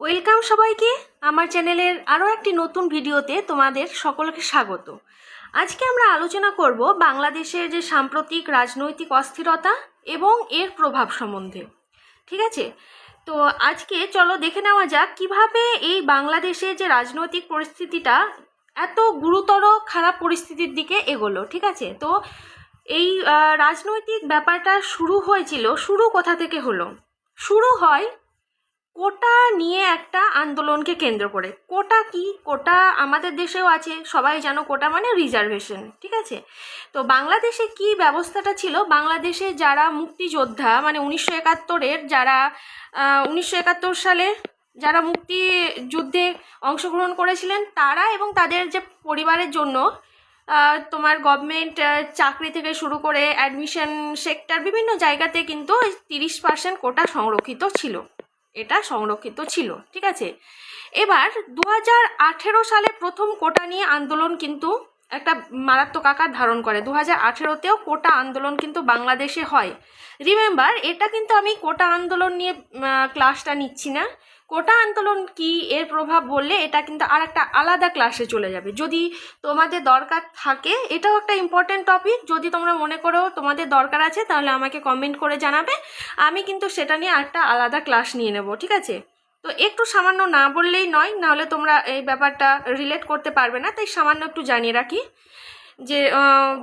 Welcome সবাইকে। আমার চ্যানেলের আরও একটি নতুন ভিডিওতে তোমাদের সকলকে স্বাগত। আজকে আমরা আলোচনা করব বাংলাদেশের যে সাম্প্রতিক রাজনৈতিক অস্থিরতা এবং এর প্রভাব সম্বন্ধে। ঠিক আছে? তো আজকে চলো দেখে নেওয়া যাক কীভাবে এই বাংলাদেশে যে রাজনৈতিক পরিস্থিতিটা এত গুরুতর খারাপ পরিস্থিতির দিকে এগোলো। ঠিক আছে? তো এই রাজনৈতিক ব্যাপারটা শুরু হয়েছিল, শুরু কোথা থেকে হলো? শুরু হয় কোটা নিয়ে একটা আন্দোলনকে কেন্দ্র করে। কোটা কি? কোটা আমাদের দেশেও আছে, সবাই জানো কোটা মানে রিজার্ভেশন ঠিক আছে? তো বাংলাদেশে কি ব্যবস্থাটা ছিল? বাংলাদেশে যারা মুক্তিযোদ্ধা মানে উনিশশো একাত্তরের যারা উনিশশো একাত্তর সালে যারা মুক্তি যুদ্ধে অংশগ্রহণ করেছিলেন, তারা এবং তাদের যে পরিবারের জন্য তোমার গভর্নমেন্ট চাকরি থেকে শুরু করে অ্যাডমিশন সেক্টর বিভিন্ন জায়গাতে কিন্তু তিরিশ পার্সেন্ট কোটা সংরক্ষিত ছিল। এটা সংরক্ষিত ছিল, ঠিক আছে? এবার দু আঠেরো সালে প্রথম কোটা নিয়ে আন্দোলন কিন্তু একটা মারাত্মক আকার ধারণ করে। দু হাজার আঠেরোতেও কোটা আন্দোলন কিন্তু বাংলাদেশে হয়। রিমেম্বার এটা কিন্তু আমি কোটা আন্দোলন নিয়ে ক্লাসটা নিচ্ছি না। কোটা আন্দোলন কি এর প্রভাব বললে এটা কিন্তু আর একটা আলাদা ক্লাসে চলে যাবে। যদি তোমাদের দরকার থাকে, এটাও একটা ইম্পর্টেন্ট টপিক যদি তোমরা মনে করো তোমাদের দরকার আছে, তাহলে আমাকে কমেন্ট করে জানাবে। আমি কিন্তু সেটা নিয়ে একটা আলাদা ক্লাস নিয়ে নেব, ঠিক আছে? তো একটু সামান্য না বললেই নয়, নাহলে তোমরা এই ব্যাপারটা রিলেট করতে পারবে না, তাই সামান্য একটু জানিয়ে রাখি। যে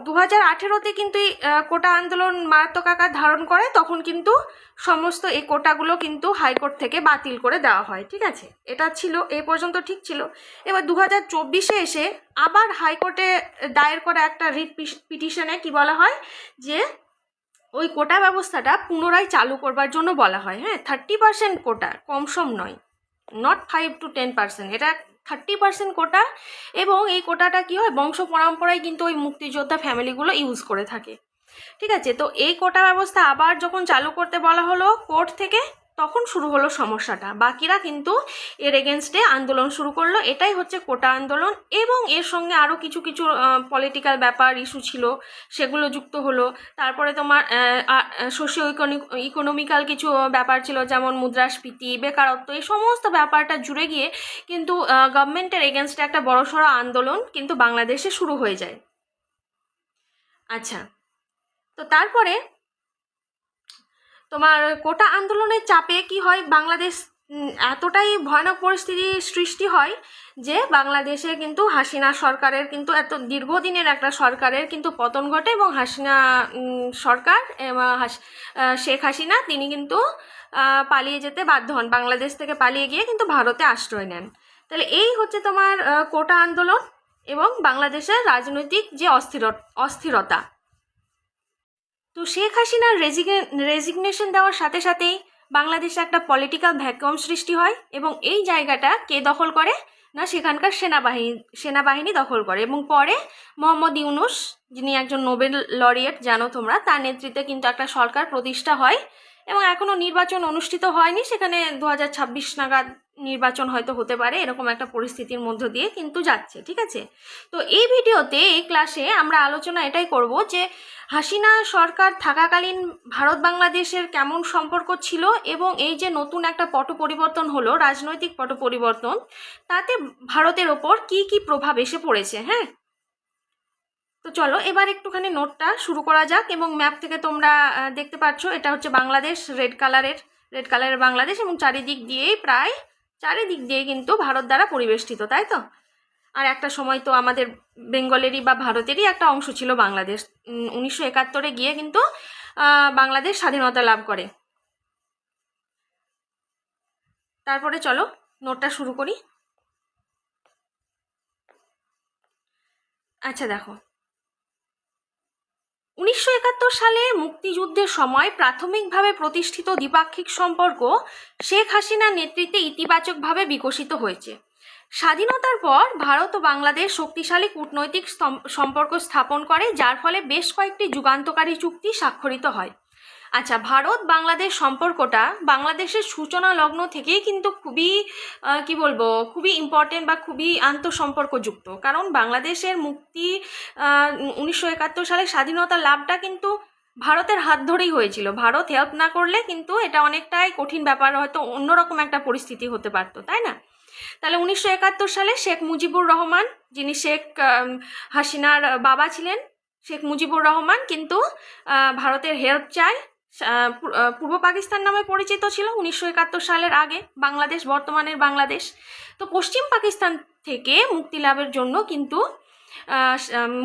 দু হাজার আঠেরোতে কিন্তু এই কোটা আন্দোলন মারাত্মক আকার ধারণ করে, তখন কিন্তু সমস্ত এই কোটাগুলো কিন্তু হাইকোর্ট থেকে বাতিল করে দেওয়া হয়, ঠিক আছে? এটা ছিল, এ পর্যন্ত ঠিক ছিল। এবার দু হাজার চব্বিশে এসে আবার হাইকোর্টে দায়ের করা একটা রিট পিটিশনে কি বলা হয়? যে, ওই কোটা ব্যবস্থাটা পুনরায় চালু করবার জন্য বলা হয় হ্যাঁ? থার্টি পার্সেন্ট কোটা কম সম নয়, not five to ten percent, এটা থার্টি পার্সেন্ট কোটা এবং এই কোটাটা কি হয়? বংশ পরম্পরায় কিন্তু ওই মুক্তিযোদ্ধা ফ্যামিলিগুলো ইউজ করে থাকে। ঠিক আছে? তো এই কোটা ব্যবস্থা আবার যখন চালু করতে বলা হলো কোর্ট থেকে তখন শুরু হলো সমস্যাটা। বাকিরা কিন্তু এর এগেনস্টে আন্দোলন শুরু করল। এটাই হচ্ছে কোটা আন্দোলন এবং এর সঙ্গে আরও কিছু কিছু পলিটিক্যাল ব্যাপার ইস্যু ছিল, সেগুলো যুক্ত হলো। তারপরে তোমার সোশিও ইকোনমিক্যাল কিছু ব্যাপার ছিল, যেমন মুদ্রাস্ফীতি, বেকারত্ব, এই সমস্ত ব্যাপারটা জুড়ে গিয়ে কিন্তু গভর্নমেন্টের এগেনস্টে একটা বড়সড় আন্দোলন কিন্তু বাংলাদেশে শুরু হয়ে যায়। আচ্ছা তো তারপরে তোমার কোটা আন্দোলনের চাপে কি হয়? বাংলাদেশ এতটাই ভয়ানক পরিস্থিতি সৃষ্টি হয় যে বাংলাদেশে কিন্তু হাসিনা সরকারের কিন্তু এত দীর্ঘদিনের একটা সরকারের কিন্তু পতন ঘটে এবং হাসিনা সরকার শেখ হাসিনা তিনি কিন্তু পালিয়ে যেতে বাধ্য হন। বাংলাদেশ থেকে পালিয়ে গিয়ে কিন্তু ভারতে আশ্রয় নেন। তাহলে এই হচ্ছে তোমার কোটা আন্দোলন এবং বাংলাদেশের রাজনৈতিক যে অস্থির অস্থিরতা। তো শেখ হাসিনার রেজিগনেশন দেওয়ার সাথে সাথেই বাংলাদেশে একটা পলিটিক্যাল ভ্যাকুয়াম সৃষ্টি হয় এবং এই জায়গাটা কে দখল করে? না, সেখানকার সেনাবাহিনী সেনাবাহিনী দখল করে। এবং পরে মোহাম্মদ ইউনুস, যিনি একজন নোবেল লরিয়েট জানো তোমরা, তার নেতৃত্বে কিন্তু একটা সরকার প্রতিষ্ঠা হয় এবং এখনও নির্বাচন অনুষ্ঠিত হয়নি। সেখানে দু ছাব্বিশ নাগাদ নির্বাচন হয়তো হতে পারে, এরকম একটা পরিস্থিতির মধ্য দিয়ে কিন্তু যাচ্ছে, ঠিক আছে? তো এই ভিডিওতে, এই ক্লাসে আমরা আলোচনা এটাই করব যে হাসিনা সরকার থাকাকালীন ভারত বাংলাদেশের কেমন সম্পর্ক ছিল এবং এই যে নতুন একটা পট পরিবর্তন হলো, রাজনৈতিক পট পরিবর্তন তাতে ভারতের ওপর কি কি প্রভাব এসে পড়েছে হ্যাঁ? তো চলো, এবার একটুখানি নোটটা শুরু করা যাক এবং ম্যাপ থেকে তোমরা দেখতে পাচ্ছ এটা হচ্ছে বাংলাদেশ, রেড কালারের রেড কালারের বাংলাদেশ এবং চারিদিক দিয়েই প্রায়, চারিদিক দিয়ে কিন্তু ভারত দ্বারা পরিবেষ্টিত, তাই তো? আর একটা সময় তো আমাদের বেঙ্গলেরই বা ভারতেরই একটা অংশ ছিল বাংলাদেশ। উনিশশো একাত্তরে গিয়ে কিন্তু বাংলাদেশ স্বাধীনতা লাভ করে। তারপরে চলো, নোটটা শুরু করি। আচ্ছা দেখো। উনিশশো একাত্তর সালে মুক্তিযুদ্ধের সময় প্রাথমিকভাবে প্রতিষ্ঠিত দ্বিপাক্ষিক সম্পর্ক শেখ হাসিনার নেতৃত্বে ইতিবাচকভাবে বিকশিত হয়েছে। স্বাধীনতার পর ভারত ও বাংলাদেশ শক্তিশালী কূটনৈতিক সম্পর্ক স্থাপন করে, যার ফলে বেশ কয়েকটি যুগান্তকারী চুক্তি স্বাক্ষরিত হয়। আচ্ছা ভারত, বাংলাদেশ সম্পর্কটা বাংলাদেশের সূচনা লগ্ন থেকেই কিন্তু খুবই কি বলব, খুবই ইম্পর্টেন্ট বা খুবই আন্তঃসম্পর্কযুক্ত। কারণ বাংলাদেশের মুক্তি উনিশশো একাত্তর সালে স্বাধীনতা লাভটা কিন্তু ভারতের হাত ধরেই হয়েছিল। ভারত হেল্প না করলে কিন্তু এটা অনেকটাই কঠিন ব্যাপার, হয়তো অন্যরকম একটা পরিস্থিতি হতে পারতো, তাই না? তাহলে উনিশশো একাত্তর সালে শেখ মুজিবুর রহমান, যিনি শেখ হাসিনার বাবা ছিলেন, শেখ মুজিবুর রহমান কিন্তু ভারতের হেল্প চায় পূর্ব পাকিস্তান নামে পরিচিত ছিল উনিশশো একাত্তর সালের আগে, বাংলাদেশ, বর্তমানের বাংলাদেশ। তো পশ্চিম পাকিস্তান থেকে মুক্তি লাভের জন্য কিন্তু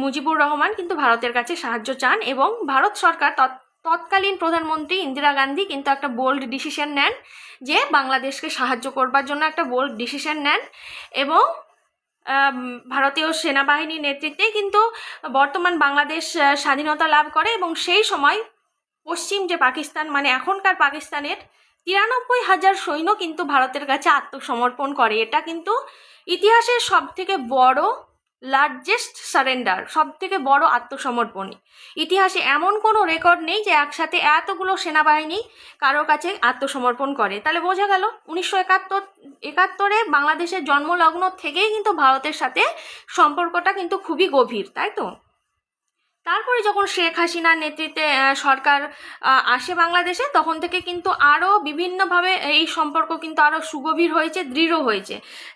মুজিবুর রহমান কিন্তু ভারতের কাছে সাহায্য চান এবং ভারত সরকার তৎকালীন প্রধানমন্ত্রী ইন্দিরা গান্ধী কিন্তু একটা বোল্ড ডিসিশন নেন যে বাংলাদেশকে সাহায্য করবার জন্য একটা বোল্ড ডিসিশন নেন এবং ভারতীয় সেনাবাহিনীর নেতৃত্বে কিন্তু বর্তমান বাংলাদেশ স্বাধীনতা লাভ করে এবং সেই সময় পশ্চিম যে পাকিস্তান মানে এখনকার পাকিস্তানের তিরানব্বই হাজার সৈন্য কিন্তু ভারতের কাছে আত্মসমর্পণ করে। এটা কিন্তু ইতিহাসের সব থেকে বড় লার্জেস্ট সারেন্ডার সব থেকে বড় আত্মসমর্পণ ইতিহাসে এমন কোনো রেকর্ড নেই যে একসাথে এতগুলো সেনাবাহিনী কারও কাছে আত্মসমর্পণ করে। তাহলে বোঝা গেল, উনিশশো একাত্তর, একাত্তরে বাংলাদেশের জন্মলগ্ন থেকেই কিন্তু ভারতের সাথে সম্পর্কটা কিন্তু খুবই গভীর, তাই তো? তারপরে যখন শেখ হাসিনার নেতৃত্বে সরকার আসে বাংলাদেশে, তখন থেকে কিন্তু আরও বিভিন্নভাবে এই সম্পর্ক কিন্তু আরও সুগভীর হয়েছে, দৃঢ় হয়েছে।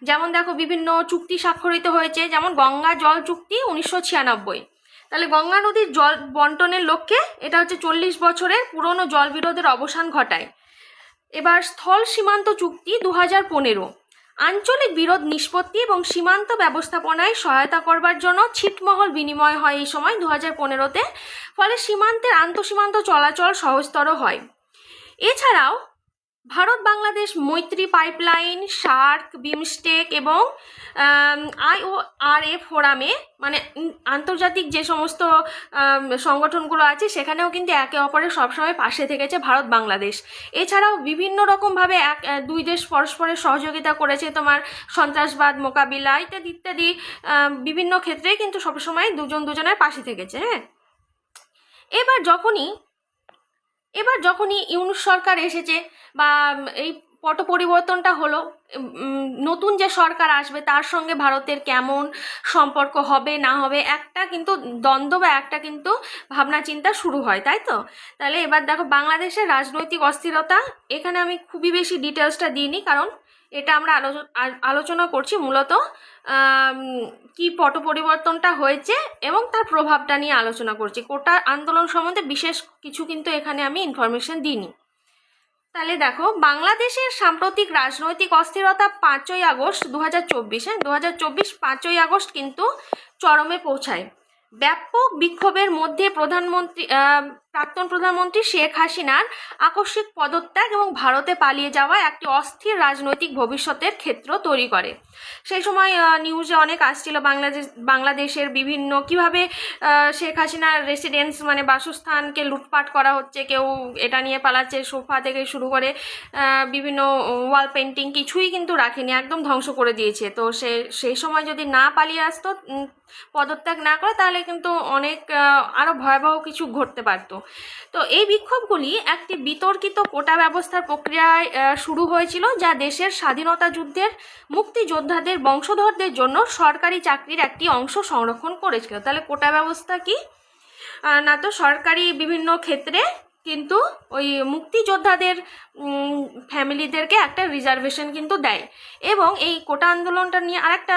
যেমন দেখো, বিভিন্ন চুক্তি স্বাক্ষরিত হয়েছে, যেমন গঙ্গা জল চুক্তি উনিশশো ছিয়ানব্বই। তাহলে গঙ্গা নদীর জল বন্টনের লক্ষ্যে এটা হচ্ছে চল্লিশ বছরের পুরনো জল বিরোধের অবসান ঘটায়। এবার স্থল সীমান্ত চুক্তি দু হাজার পনেরো। আঞ্চলিক বিরোধ নিষ্পত্তি এবং সীমান্ত ব্যবস্থাপনায় সহায়তা করবার জন্য ছিটমহল বিনিময় হয় এই সময় দু হাজার পনেরোতে। ফলে সীমান্তের আন্তঃসীমান্ত চলাচল সহজতর হয়। এছাড়াও ভারত বাংলাদেশ মৈত্রী পাইপলাইন, সার্ক, বিমস্টেক এবং আইও আর এ ফোরামে মানে আন্তর্জাতিক যে সমস্ত সংগঠনগুলো আছে, সেখানেও কিন্তু একে অপরের সবসময় পাশে থেকেছে ভারত বাংলাদেশ। এছাড়াও বিভিন্ন রকমভাবে এক দুই দেশ পরস্পরের সহযোগিতা করেছে তোমার সন্ত্রাসবাদ মোকাবিলা ইত্যাদি ইত্যাদি বিভিন্ন ক্ষেত্রে কিন্তু সবসময় দুজন দুজনের পাশে থেকেছে হ্যাঁ? এবার যখনই এবার যখনই ইউনুস সরকার এসেছে বা এই পট পরিবর্তনটা হলো নতুন যে সরকার আসবে তার সঙ্গে ভারতের কেমন সম্পর্ক হবে না হবে, একটা কিন্তু দ্বন্দ্ব বা একটা কিন্তু ভাবনা চিন্তা শুরু হয়, তাই তো? তাহলে এবার দেখো বাংলাদেশের রাজনৈতিক অস্থিরতা, এখানে আমি খুবই বেশি ডিটেলসটা দিইনি কারণ এটা আমরা আলোচ- আলোচনা করছি মূলত কি পট পরিবর্তনটা হয়েছে এবং তার প্রভাবটা নিয়ে আলোচনা করছি। কোটা আন্দোলন সম্বন্ধে বিশেষ কিছু কিন্তু এখানে আমি ইনফরমেশন দিইনি। তাহলে দেখো, বাংলাদেশের সাম্প্রতিক রাজনৈতিক অস্থিরতা পাঁচই আগস্ট দু হাজার চব্বিশ দু হাজার চব্বিশ পাঁচই আগস্ট কিন্তু চরমে পৌঁছায়। ব্যাপক বিক্ষোভের মধ্যে প্রধানমন্ত্রী প্রাক্তন প্রধানমন্ত্রী শেখ হাসিনার আকস্মিক পদত্যাগ এবং ভারতে পালিয়ে যাওয়া একটি অস্থির রাজনৈতিক ভবিষ্যতের ক্ষেত্র তৈরি করে। সেই সময় নিউজে অনেক আসছিল বাংলাদেশ, বাংলাদেশের বিভিন্ন কীভাবে শেখ হাসিনার রেসিডেন্স মানে বাসস্থানকে লুটপাট করা হচ্ছে, কেউ এটা নিয়ে পালাচ্ছে, সোফা থেকে শুরু করে বিভিন্ন ওয়াল পেন্টিং কিছুই কিন্তু রাখেনি, একদম ধ্বংস করে দিয়েছে। তো সে সেই সময় যদি না পালিয়ে আসতো পদত্যাগ না করে, তাহলে কিন্তু অনেক আরও ভয়াবহ কিছু ঘটতে পারতো। তো এই বিক্ষোভগুলি একটি বিতর্কিত কোটা ব্যবস্থার প্রক্রিয়ায় শুরু হয়েছিল যা দেশের স্বাধীনতা যুদ্ধের মুক্তিযোদ্ধাদের বংশধরদের জন্য সরকারি চাকরির একটি অংশ সংরক্ষণ করেছিল। তাহলে কোটা ব্যবস্থা কি? না তো সরকারি বিভিন্ন ক্ষেত্রে কিন্তু ওই মুক্তিযোদ্ধাদের ফ্যামিলিদেরকে একটা রিজার্ভেশন কিন্তু দেয়। এবং এই কোটা আন্দোলনটা নিয়ে আরেকটা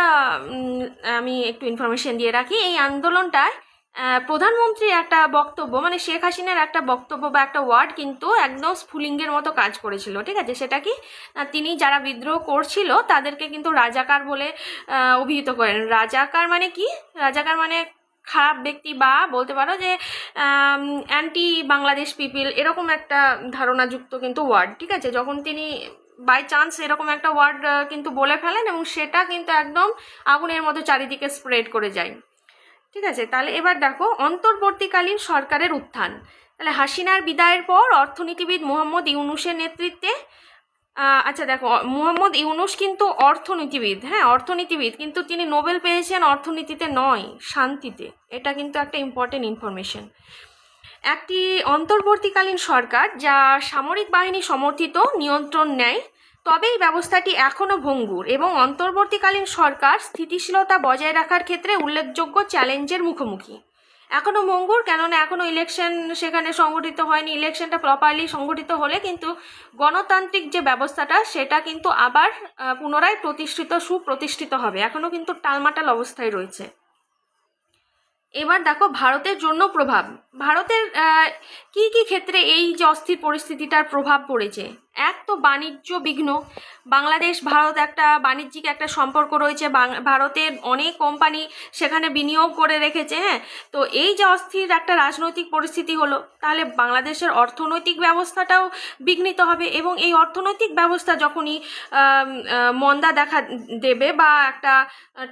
আমি একটু ইনফরমেশন দিয়ে রাখি। এই আন্দোলনটায় প্রধানমন্ত্রীর একটা বক্তব্য মানে শেখ হাসিনার একটা বক্তব্য বা একটা ওয়ার্ড কিন্তু একদম স্ফুলিঙ্গের মতো কাজ করেছিল, ঠিক আছে? সেটা কি তিনি যারা বিদ্রোহ করছিল তাদেরকে কিন্তু রাজাকার বলে অভিহিত করেন। রাজাকার মানে কি? রাজাকার মানে খারাপ ব্যক্তি বা বলতে পারো যে অ্যান্টি বাংলাদেশ পিপিল এরকম একটা ধারণাযুক্ত কিন্তু ওয়ার্ড, ঠিক আছে? যখন তিনি বাই চান্স এরকম একটা ওয়ার্ড কিন্তু বলে ফেলেন এবং সেটা কিন্তু একদম আগুনের মতো চারিদিকে স্প্রেড করে যায়। ঠিক আছে? তাহলে এবার দেখো, অন্তর্বর্তীকালীন সরকারের উত্থান। তাহলে হাসিনার বিদায়ের পর অর্থনীতিবিদ মোহাম্মদ ইউনুসের নেতৃত্বে আচ্ছা দেখো, মোহাম্মদ ইউনুস কিন্তু অর্থনীতিবিদ হ্যাঁ অর্থনীতিবিদ, কিন্তু তিনি নোবেল পেয়েছেন অর্থনীতিতে নয়, শান্তিতে। এটা কিন্তু একটা ইম্পর্টেন্ট ইনফরমেশন একটি অন্তর্বর্তীকালীন সরকার যা সামরিক বাহিনী সমর্থিত নিয়ন্ত্রণ নেয় তবে এই ব্যবস্থাটি এখনও ভঙ্গুর এবং অন্তর্বর্তীকালীন সরকার স্থিতিশীলতা বজায় রাখার ক্ষেত্রে উল্লেখযোগ্য চ্যালেঞ্জের মুখোমুখি। এখনও ভঙ্গুর, কেননা এখনও ইলেকশন সেখানে সংগঠিত হয়নি ইলেকশনটা প্রপারলি সংগঠিত হলে কিন্তু গণতান্ত্রিক যে ব্যবস্থাটা, সেটা কিন্তু আবার পুনরায় প্রতিষ্ঠিত, সুপ্রতিষ্ঠিত হবে। এখনও কিন্তু টালমাটাল অবস্থায় রয়েছে। এবার দেখো ভারতের জন্য প্রভাব। ভারতের কি কি ক্ষেত্রে এই যে অস্থির পরিস্থিতিটার প্রভাব পড়েছে? এক তো বাণিজ্য বিঘ্ন। বাংলাদেশ, ভারত একটা বাণিজ্যিক একটা সম্পর্ক রয়েছে। ভারতের অনেক কোম্পানি সেখানে বিনিয়োগ করে রেখেছে হ্যাঁ? তো এই যে অস্থির একটা রাজনৈতিক পরিস্থিতি হলো, তাহলে বাংলাদেশের অর্থনৈতিক ব্যবস্থাটাও বিঘ্নিত হবে এবং এই অর্থনৈতিক ব্যবস্থা যখনই মন্দা দেখা দেবে বা একটা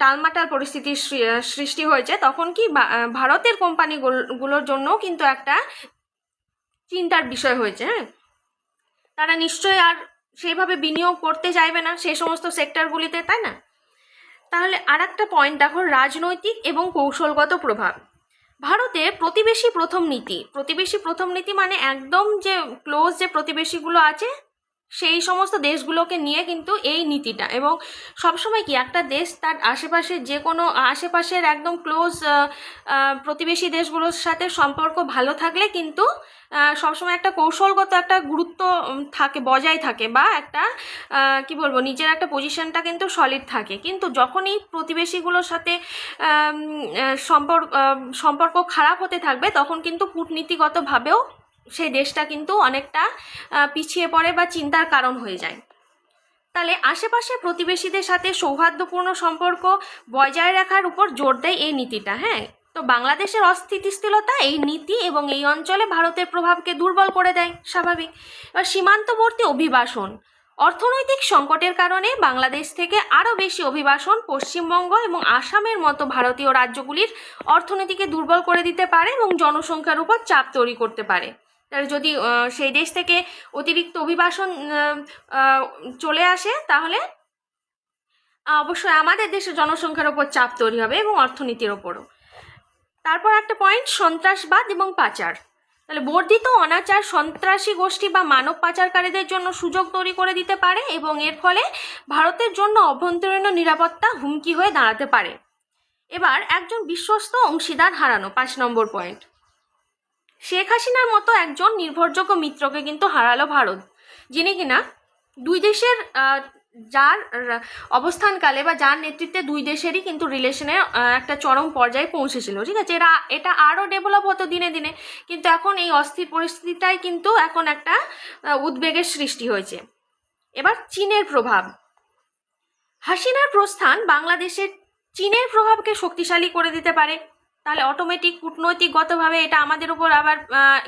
টালমাটাল পরিস্থিতির সৃষ্টি হয়েছে, তখন কি ভারতের কোম্পানিগুলোর জন্য কিন্তু একটা চিন্তার বিষয় হয়েছে হ্যাঁ? তারা নিশ্চয়ই আর সেইভাবে বিনিয়োগ করতে চাইবে না সেই সমস্ত সেক্টরগুলিতে, তাই না? তাহলে আর একটা পয়েন্ট দেখো, রাজনৈতিক এবং কৌশলগত প্রভাব। ভারতে প্রতিবেশী প্রথম নীতি, প্রতিবেশী প্রথম নীতি মানে একদম যে ক্লোজ যে প্রতিবেশীগুলো আছে সেই সমস্ত দেশগুলোকে নিয়ে কিন্তু এই নীতিটা। এবং সবসময় কি একটা দেশ তার আশেপাশে যে কোনো, আশেপাশের একদম ক্লোজ প্রতিবেশী দেশগুলোর সাথে সম্পর্ক ভালো থাকলে কিন্তু সবসময় একটা কৌশলগত একটা গুরুত্ব থাকে, বজায় থাকে বা একটা কি বলব, নিজের একটা পজিশনটা কিন্তু সলিড থাকে। কিন্তু যখনই প্রতিবেশীগুলোর সাথে সম্পর্ক সম্পর্ক খারাপ হতে থাকবে, তখন কিন্তু কূটনীতিগতভাবেও সেই দেশটা কিন্তু অনেকটা পিছিয়ে পড়ে বা চিন্তার কারণ হয়ে যায়। তাহলে আশেপাশে প্রতিবেশীদের সাথে সৌহার্দ্যপূর্ণ সম্পর্ক বজায় রাখার উপর জোর দেয় এই নীতিটা হ্যাঁ? তো বাংলাদেশের অস্থিতিশীলতা এই নীতি এবং এই অঞ্চলে ভারতের প্রভাবকে দুর্বল করে দেয়, স্বাভাবিক। এবার সীমান্তবর্তী অভিবাসন, অর্থনৈতিক সংকটের কারণে বাংলাদেশ থেকে আরও বেশি অভিবাসন পশ্চিমবঙ্গ এবং আসামের মতো ভারতীয় রাজ্যগুলির অর্থনীতিকে দুর্বল করে দিতে পারে এবং জনসংখ্যার উপর চাপ তৈরি করতে পারে। যদি সেই দেশ থেকে অতিরিক্ত অভিবাসন চলে আসে, তাহলে অবশ্যই আমাদের দেশের জনসংখ্যার ওপর চাপ তৈরি হবে এবং অর্থনীতির ওপরও। তারপর একটা পয়েন্ট সন্ত্রাসবাদ এবং পাচার। তাহলে বর্ধিত অনাচার সন্ত্রাসী গোষ্ঠী বা মানব পাচারকারীদের জন্য সুযোগ তৈরি করে দিতে পারে এবং এর ফলে ভারতের জন্য অভ্যন্তরীণ নিরাপত্তা হুমকি হয়ে দাঁড়াতে পারে। এবার একজন বিশ্বস্ত অংশীদার হারানো, পাঁচ নম্বর পয়েন্ট শেখ হাসিনার মতো একজন নির্ভরযোগ্য মিত্রকে কিন্তু হারালো ভারত, যিনি কিনা দুই দেশের যার অবস্থানকালে বা যার নেতৃত্বে দুই দেশেরই কিন্তু রিলেশনে একটা চরম পর্যায়ে পৌঁছেছিল, ঠিক আছে? এরা, এটা আরও ডেভেলপ হতো দিনে দিনে, কিন্তু এখন এই অস্থির পরিস্থিতিটাই কিন্তু এখন একটা উদ্বেগের সৃষ্টি হয়েছে। এবার চীনের প্রভাব। হাসিনার প্রস্থান বাংলাদেশের চীনের প্রভাবকে শক্তিশালী করে দিতে পারে। তাহলে অটোমেটিক কূটনৈতিকগতভাবে এটা আমাদের উপর আবার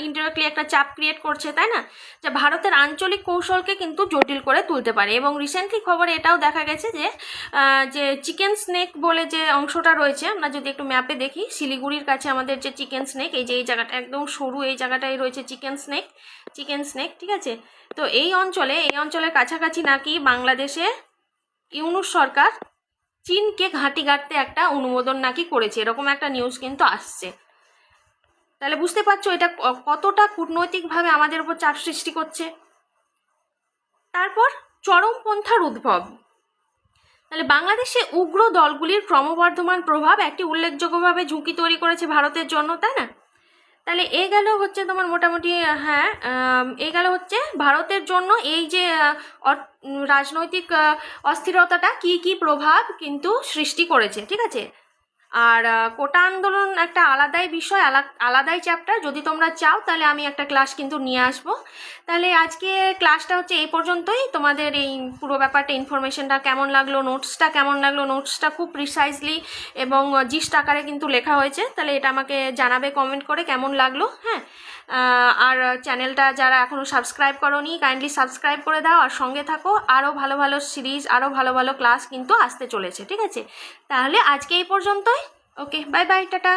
ইনডিরেক্টলি একটা চাপ ক্রিয়েট করছে, তাই না? যে ভারতের আঞ্চলিক কৌশলকে কিন্তু জটিল করে তুলতে পারে। এবং রিসেন্টলি খবরে এটাও দেখা গেছে যে যে চিকেন স্নেক বলে যে অংশটা রয়েছে, আমরা যদি একটু ম্যাপে দেখি, শিলিগুড়ির কাছে আমাদের যে চিকেন স্নেক এই যে এই জায়গাটা, একদম সরু এই জায়গাটায় রয়েছে চিকেন স্নেক চিকেন স্নেক ঠিক আছে? তো এই অঞ্চলে, এই অঞ্চলের কাছাকাছি নাকি বাংলাদেশে ইউনুস সরকার চীনকে ঘাঁটি গাড়তে একটা অনুমোদন নাকি করেছে? এরকম একটা নিউজ কিন্তু আসছে। তাহলে বুঝতে পারছ এটা কতটা কূটনৈতিকভাবে আমাদের উপর চাপ সৃষ্টি করছে? তারপর চরমপন্থার উদ্ভব। তাহলে বাংলাদেশে উগ্র দলগুলির ক্রমবর্ধমান প্রভাব একটি উল্লেখযোগ্যভাবে ঝুঁকি তৈরি করেছে ভারতের জন্য, তাই না? তাহলে এ গেল হচ্ছে তোমার মোটামুটি হ্যাঁ এ গেল হচ্ছে ভারতের জন্য এই যে রাজনৈতিক অস্থিরতাটা কি কি প্রভাব কিন্তু সৃষ্টি করেছে, ঠিক আছে? আর কোটা আন্দোলন একটা আলাদাই বিষয়, আলা- আলাদাই চ্যাপ্টার যদি তোমরা চাও, তাহলে আমি একটা ক্লাস কিন্তু নিয়ে আসব। তাহলে আজকে ক্লাসটা হচ্ছে এই পর্যন্তই। তোমাদের এই পুরো ব্যাপারটা ইনফরমেশনটা কেমন লাগল নোটসটা কেমন লাগল নোটসটা খুব প্রিসাইজলি এবং জিস্ট আকারে কিন্তু লেখা হয়েছে। তাহলে এটা আমাকে জানাবে কমেন্ট করে কেমন লাগল হ্যাঁ? আর চ্যানেলটা যারা এখনও সাবস্ক্রাইব করনি কাইন্ডলি সাবস্ক্রাইব করে দাও। আর সঙ্গে থাকো আরও ভালো ভালো সিরিজ আরও ভালো ভালো ক্লাস কিন্তু আসতে চলেছে, ঠিক আছে? তাহলে আজকে এই পর্যন্তই। Okay bye bye tata.